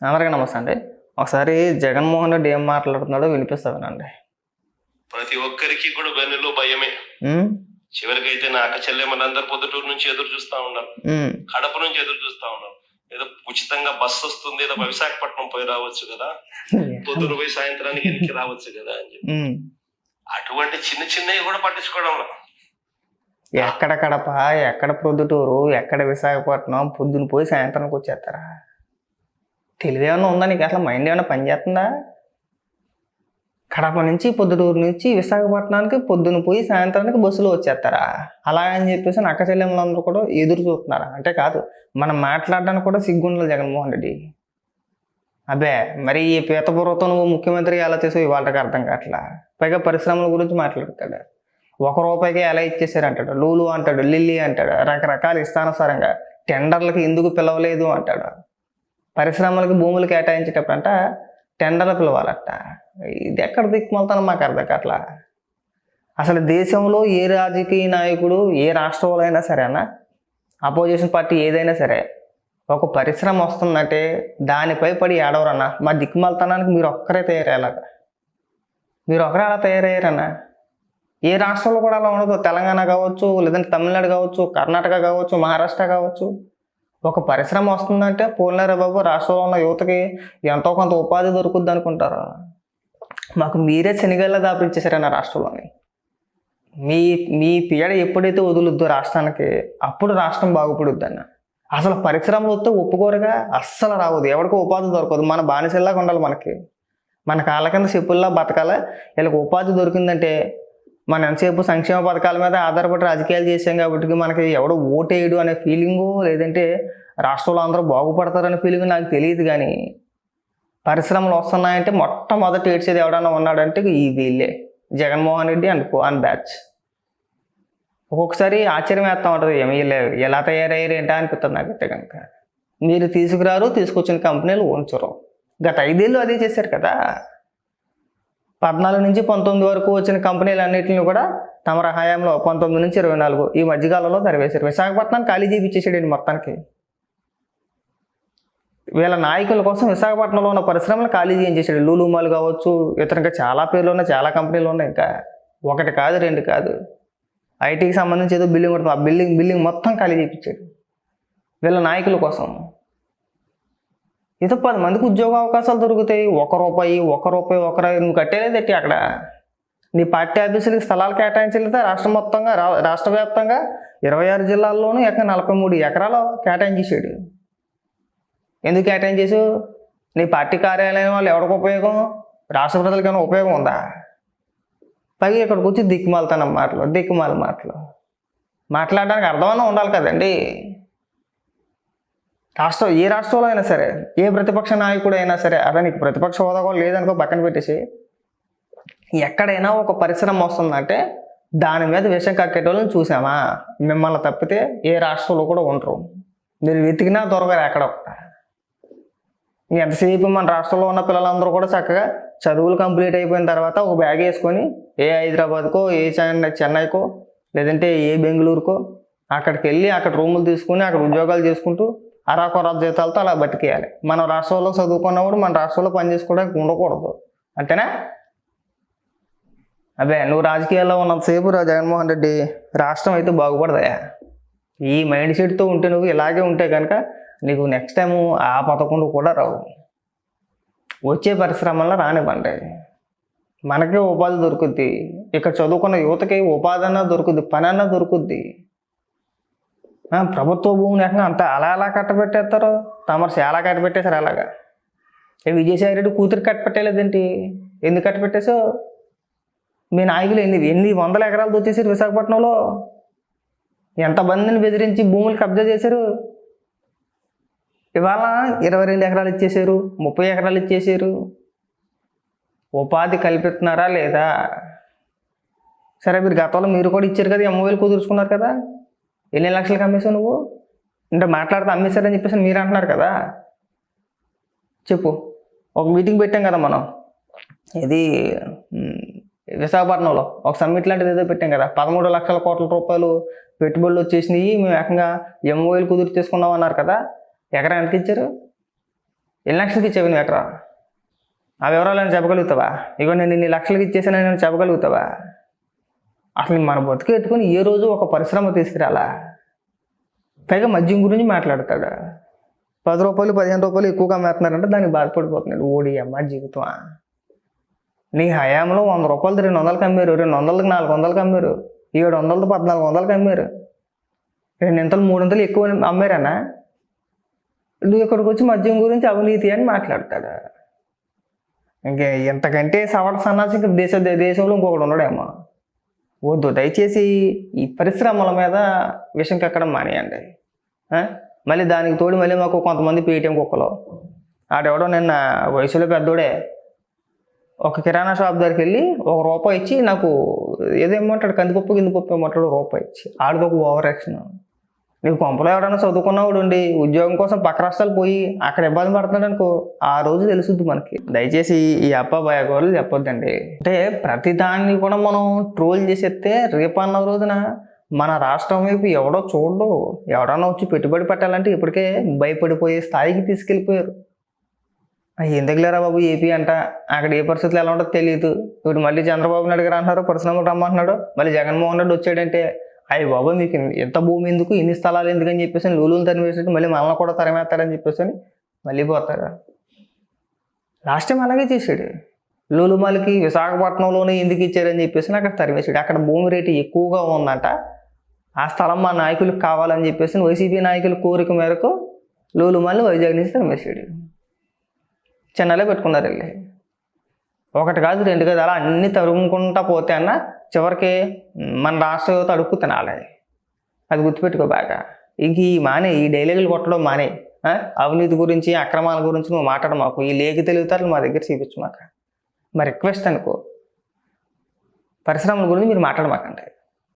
అందరికీ నమస్తే అండి. ఒకసారి జగన్మోహన్ రెడ్డి ఏం మాట్లాడుతున్నాడో వినిపిస్తానండి ప్రతి ఒక్కరికి కూడా వెన్నులో భయమే. చివరికైతే నా అక్క చెల్లెమ్మలందరూ పొద్దుటూరు నుంచి ఎదురు చూస్తా ఉన్నారు. కడప నుంచి ఎదురు చూస్తా ఉన్నారు. ఏదో ఉచితంగా బస్సు వస్తుంది ఏదో విశాఖపట్నం పోయి రావచ్చు కదా. పొద్దున పోయి సాయంత్రానికి వెనక్కి రావచ్చు కదా అని చెప్పి. అటువంటి చిన్న చిన్నవి కూడా పట్టించుకోవడం లేదు. ఎక్కడ కడప ఎక్కడ ప్రొద్దుటూరు ఎక్కడ విశాఖపట్నం పొద్దున పోయి సాయంత్రానికి వచ్చేస్తారా? తెలివేమన్నా ఉందా నీకు? అసలు మైండ్ ఏమైనా పనిచేస్తుందా కడప నుంచి పొద్దుటూరు నుంచి విశాఖపట్నానికి పొద్దున పోయి సాయంత్రానికి బస్సులో వచ్చేస్తారా? అలా అని చెప్పేసి అక్క చెల్లెమ్మలందరూ కూడా ఎదురు చూస్తున్నారా? అంటే కాదు మనం మాట్లాడడానికి కూడా సిగ్గుండదు జగన్మోహన్ రెడ్డి. అబ్బే మరి ఈ పీతపూర్వతో నువ్వు ముఖ్యమంత్రి ఎలా చేసావు? ఇవాళకి అర్థం కావట్లా. పైగా పరిశ్రమల గురించి మాట్లాడతాడు ఒక రూపాయికి ఎలా ఇచ్చేసారంటాడు లూలు అంటాడు లిల్లీ అంటాడు. రకరకాల ఇష్టానుసారంగా టెండర్లకి ఎందుకు పిలవలేదు అంటాడు. పరిశ్రమలకు భూములు కేటాయించేటప్పుడు అంట టెండర్లు పిలవాలట. ఇది ఎక్కడ దిక్కుమలతానో మాకు అర్థం కావట్లా. అసలు దేశంలో ఏ రాజకీయ నాయకుడు ఏ రాష్ట్రంలో అయినా సరేనా అపోజిషన్ పార్టీ ఏదైనా సరే ఒక పరిశ్రమ వస్తుందంటే దానిపై పడి ఏడవరన్నా మా దిక్కుమలతనానికి మీరు ఒక్కరే తయారయ్యేలాగా. మీరు ఒకరే అలా తయారయ్యారన్నా. ఏ రాష్ట్రంలో కూడా అలా ఉండదు. తెలంగాణ కావచ్చు లేదంటే తమిళనాడు కావచ్చు కర్ణాటక కావచ్చు మహారాష్ట్ర కావచ్చు. ఒక పరిశ్రమ వస్తుందంటే పోలినారా బాబు? రాష్ట్రంలో ఉన్న యువతకి ఎంతో కొంత ఉపాధి దొరుకుద్ది అనుకుంటారా? మాకు మీరే శనిగల్లా దాపించేశారన్న రాష్ట్రంలోని. మీ మీ పీడ ఎప్పుడైతే వదులుద్దో రాష్ట్రానికి అప్పుడు రాష్ట్రం బాగుపడుద్ది అన్న అసలు పరిశ్రమలు వస్తే ఒప్పుకోరుగా? అస్సలు రావద్దు ఎవరికి ఉపాధి దొరకదు. మన బానిసల్లాగా ఉండాలి మనకి. మన కాళ్ళ కింద చెప్పుల్లా బతకాల? వీళ్ళకి ఉపాధి దొరికిందంటే మనం ఎంతసేపు సంక్షేమ పథకాల మీద ఆధారపడి రాజకీయాలు చేసాం కాబట్టి మనకి ఎవడో ఓటేయడు అనే ఫీలింగు లేదంటే రాష్ట్రంలో అందరూ బాగుపడతారనే ఫీలింగ్ నాకు తెలియదు కానీ పరిశ్రమలు వస్తున్నాయంటే మొట్టమొదటి ఏడ్చేది ఎవడన్నా ఉన్నాడంటే ఈ వీళ్ళే Jaganmohan Reddy and and batch. ఒక్కొక్కసారి ఆశ్చర్యం వేస్తూ ఉంటుంది ఏమీ లేవు ఎలా తయారయ్యారు ఏంటా? అనిపిస్తుంది నాకైతే కనుక. మీరు తీసుకురారు తీసుకొచ్చిన కంపెనీలు ఉంచరు. గత ఐదేళ్ళు అదే చేశారు కదా. పద్నాలుగు నుంచి పంతొమ్మిది వరకు వచ్చిన కంపెనీలు అన్నింటిని కూడా తమ హయాంలో పంతొమ్మిది నుంచి ఇరవై నాలుగు ఈ మధ్యకాలంలో తరివేశారు. విశాఖపట్నం ఖాళీ చేయించేసాడండి మొత్తానికి. వీళ్ళ నాయకుల కోసం విశాఖపట్నంలో ఉన్న పరిశ్రమలు ఖాళీ చేయించేసాడు. లూలుమాలు కావచ్చు ఇతర ఇంకా చాలా పేర్లు ఉన్నాయి చాలా కంపెనీలు ఉన్నాయి. ఇంకా ఒకటి కాదు రెండు కాదు. ఐటీకి సంబంధించి ఏదో బిల్డింగ్ ఉంటుంది ఆ బిల్డింగ్ బిల్డింగ్ మొత్తం ఖాళీ చేయించాడు వీళ్ళ నాయకుల కోసం. ఏదో పది మందికి ఉద్యోగ అవకాశాలు దొరుకుతాయి. ఒక రూపాయి ఒక రూపాయి ఒక రూపాయి నువ్వు కట్టేలేదట్టి అక్కడ? నీ పార్టీ ఆఫీసులకి స్థలాలు కేటాయించలేదా? రాష్ట్రం మొత్తంగా రా రాష్ట్ర వ్యాప్తంగా? ఇరవై ఆరు జిల్లాల్లోనూ ఎక్కడ నలభై మూడు ఎకరాలు కేటాయించేసాడు ఎందుకు కేటాయించేసు నీ పార్టీ కార్యాలయం వాళ్ళు ఎవరికి ఉపయోగం? రాష్ట్ర ప్రజలకి ఏమైనా ఉపయోగం ఉందా? పైగా ఇక్కడికి వచ్చి దిక్కుమాలతనం మాటలు దిక్కుమాల మాటలు. మాట్లాడడానికి అర్థమన్నా ఉండాలి కదండి. రాష్ట్రం ఏ రాష్ట్రంలో అయినా సరే ఏ ప్రతిపక్ష నాయకుడు అయినా సరే అదే నీకు ప్రతిపక్ష హోదా కూడా లేదనుకో పక్కన పెట్టేసి ఎక్కడైనా ఒక పరిశ్రమ వస్తుందంటే దాని మీద విషం కక్కేటోళ్ళని చూసామా? మిమ్మల్ని తప్పితే ఏ రాష్ట్రంలో కూడా ఉండరు. మీరు వెతికినా దొరకరు ఎక్కడ. ఎంతసేపు మన రాష్ట్రంలో ఉన్న పిల్లలందరూ కూడా చక్కగా చదువులు కంప్లీట్ అయిపోయిన తర్వాత ఒక బ్యాగ్ వేసుకొని ఏ హైదరాబాద్కో ఏ చెన్నైకో లేదంటే ఏ బెంగళూరుకో అక్కడికి వెళ్ళి అక్కడ రూములు తీసుకుని అక్కడ ఉద్యోగాలు చేసుకుంటూ అరాకొర జీతాలతో అలా బతికేయాలి. మన రాష్ట్రంలో చదువుకున్నప్పుడు మన రాష్ట్రంలో పని చేసుకోవడానికి ఉండకూడదు. అంతేనా? అదే నువ్వు రాజకీయాల్లో ఉన్నంతసేపు జగన్మోహన్ రెడ్డి రాష్ట్రం అయితే బాగుపడదయా ఈ మైండ్ సెట్తో ఉంటే నువ్వు ఇలాగే ఉంటే కనుక నీకు నెక్స్ట్ టైం ఆ పథకంలో కూడా రావు. వచ్చే పరిశ్రమల్లో రానివ్వండి. మనకే ఉపాధి దొరుకుద్ది. ఇక్కడ చదువుకున్న యువతకి ఉపాధి అన్నా దొరుకుద్ది పని అన్నా దొరుకుద్ది. ప్రభుత్వ భూమిని ఎక్కడ అంత అలా అలా కట్టబెట్టేస్తారు? తమరు చాలా కట్టబెట్టేశారు అలాగా. ఏ విజయసాయి రెడ్డి కూతురు కట్టబెట్టలేదేంటి? ఎందుకు కట్టబెట్టేసావు మీ నాయకులు ఎన్ని ఎన్ని వందల ఎకరాలు దొచ్చేసారు విశాఖపట్నంలో? ఎంతమందిని బెదిరించి భూములు కబ్జా చేశారు? ఇవాళ ఇరవై రెండు ఎకరాలు ఇచ్చేసారు ముప్పై ఎకరాలు ఇచ్చేసారు ఉపాధి కల్పిస్తున్నారా లేదా? సరే మీరు గతంలో మీరు కూడా ఇచ్చారు కదా ఎంఓవేలు కుదుర్చుకున్నారు కదా. ఎన్ని లక్షలకు అమ్మేసావు నువ్వు? అంటే మాట్లాడితే అమ్మేశారని చెప్పేసి మీరు అంటున్నారు కదా. చెప్పు. ఒక మీటింగ్ పెట్టాం కదా మనం. ఇది విశాఖపట్నంలో ఒక సమ్మిట్ లాంటిది ఏదో పెట్టాం కదా. పదమూడు లక్షల కోట్ల రూపాయలు పెట్టుబడులు వచ్చేసినాయి. మేము ఏకంగా ఎంఓఎల్ కుదురు చేసుకున్నాం అన్నారు కదా. ఎకరా ఎంత ఇచ్చారు? ఎన్ని లక్షలకి ఇచ్చావు నువ్వు ఎకరా? ఆ వివరాలను చెప్పగలుగుతావా? ఇగో నేను ఇన్ని లక్షలకి ఇచ్చేసానని నేను చెప్పగలుగుతావా? అసలు మన బతుకు ఎత్తుకొని ఏ రోజు ఒక పరిశ్రమ తీసుకురాలా? పైగా మద్యం గురించి మాట్లాడతాడు. పది రూపాయలు పదిహేను రూపాయలు ఎక్కువగా అమ్మేస్తున్నారంటే దానికి బాధపడిపోతున్నాడు. ఓడి అమ్మ జీవితం. నీ హయాంలో వంద రూపాయలు రెండు వందలకి అమ్మారు రెండు వందలకి నాలుగు వందలకి అమ్మారు ఏడు వందలతో పద్నాలుగు వందలకి అమ్మారు రెండింతలు మూడింతలు ఎక్కువ అమ్మారనా నువ్వు ఇక్కడికి వచ్చి మద్యం గురించి అవినీతి అని మాట్లాడతాడు. ఇంకా ఇంతకంటే సవట సన్నాసి దేశ దేశంలో ఇంకొకడు ఉండడేమో. వద్దు దయచేసి ఈ పరిశ్రమల మీద విషం కక్కడం మానేయండి. మళ్ళీ దానికి తోడు మళ్ళీ మాకు కొంతమంది పేటీఎం కుక్కలు. ఆడెవడో నిన్న వయసులో పెద్దోడే. ఒక కిరాణా షాప్ దగ్గరికి వెళ్ళి ఒక రూపాయి ఇచ్చి నాకు ఏదేమంటాడు కందిపప్పు కిందిపప్పు ఇమ్మంటాడు రూపాయి ఇచ్చి. ఆడదొక ఒక ఓవర్ యాక్షన్. నీకు పంపలో ఎవడన్నా చదువుకున్నవాడు ఉండి ఉద్యోగం కోసం పక్క రాష్ట్రాలు పోయి అక్కడ ఇబ్బంది పడుతున్నాడు అనుకో ఆ రోజు తెలుసుద్ది మనకి. దయచేసి ఈ అప్ప భయగోళ్ళు చెప్పొద్దండి. అంటే ప్రతి దాన్ని కూడా మనం ట్రోల్ చేసేస్తే రేపన్న రోజున మన రాష్ట్రం వైపు ఎవడో చూడడు. ఎవడన్నా వచ్చి పెట్టుబడి పెట్టాలంటే ఇప్పటికే భయపడిపోయే స్థాయికి తీసుకెళ్ళిపోయారు. ఎందుకు లేరా బాబు ఏపీ అంట? అక్కడ ఏ పరిస్థితులు ఎలా ఉంటుందో తెలియదు ఇప్పుడు మళ్ళీ చంద్రబాబు నాయుడు గారు అంటున్నారు పరిశ్రమలు రమ్మంటున్నాడు. మళ్ళీ జగన్మోహన్ రెడ్డి వచ్చాడంటే అయ్యి బాబు మీకు ఎంత భూమి ఎందుకు? ఇన్ని స్థలాలు ఎందుకు అని చెప్పేసి లూలులు తరిమేసి మళ్ళీ మనల్ని కూడా తరిమేస్తాడని చెప్పేసి అని మళ్ళీ పోతారు లాస్ట్ టైం అలాగే చేశాడు. లూలుమాలకి విశాఖపట్నంలోనే ఎందుకు ఇచ్చారని చెప్పేసి అక్కడ తరిమేశాడు. అక్కడ భూమి రేటు ఎక్కువగా ఉందంట. ఆ స్థలం మా నాయకులకు కావాలని చెప్పేసి వైసీపీ నాయకుల కోరిక మేరకు లూలుమాలని వైజాగ్ నుంచి తరిమేశాడు. చెన్నైలో పెట్టుకున్నారు వెళ్ళి. ఒకటి కాదు రెండు కాదు అలా అన్ని తరుముకుంటా పోతే అన్న చివరికి మన రాష్ట్ర యువత అడుక్కు తినాలి అది గుర్తుపెట్టుకో బాగా. ఇంక ఈ మానే ఈ డైలాగులు కొట్టడం మానే. అవినీతి గురించి అక్రమాల గురించి నువ్వు మాట్లాడ మాకు. ఈ లేఖ తెలివితేటలు మా దగ్గర చూపించు మాకు. మా రిక్వెస్ట్ అనుకో. పరిశ్రమల గురించి మీరు మాట్లాడమాకండి